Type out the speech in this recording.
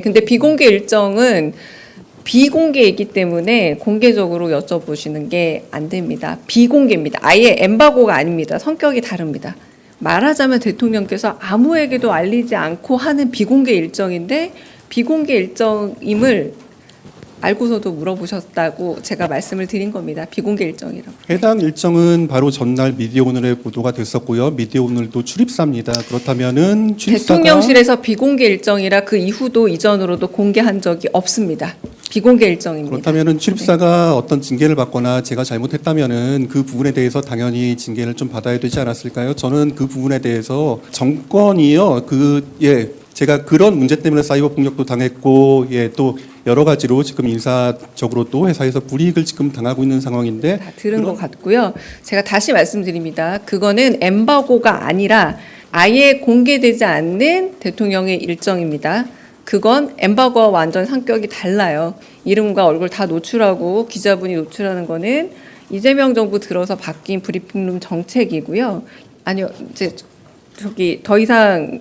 근데 비공개 일정은 비공개이기 때문에 공개적으로 여쭤보시는 게 안 됩니다. 비공개입니다. 아예 엠바고가 아닙니다. 성격이 다릅니다. 말하자면 대통령께서 아무에게도 알리지 않고 하는 비공개 일정인데 비공개 일정임을 알고서도 물어보셨다고 제가 말씀을 드린 겁니다. 비공개 일정이라고. 해당 일정은 바로 전날 미디어 오늘에 보도가 됐었고요. 미디어 오늘도 출입사입니다. 그렇다면은 출입사가 대통령실에서 비공개 일정이라 그 이후도 이전으로도 공개한 적이 없습니다. 비공개 일정입니다. 그렇다면은 출입사가 어떤 징계를 받거나 제가 잘못했다면은 그 부분에 대해서 당연히 징계를 좀 받아야 되지 않았을까요? 저는 그 부분에 대해서 정권이요 그예 제가 그런 문제 때문에 사이버 폭력도 당했고 예 또 여러 가지로 지금 인사적으로 또 회사에서 불이익을 지금 당하고 있는 상황인데 다 들은 것 같고요. 제가 다시 말씀드립니다. 그거는 엠바고가 아니라 아예 공개되지 않는 대통령의 일정입니다. 그건 엠바고와 완전 성격이 달라요. 이름과 얼굴 다 노출하고 기자분이 노출하는 거는 이재명 정부 들어서 바뀐 브리핑룸 정책이고요. 아니요, 이제 저기 더 이상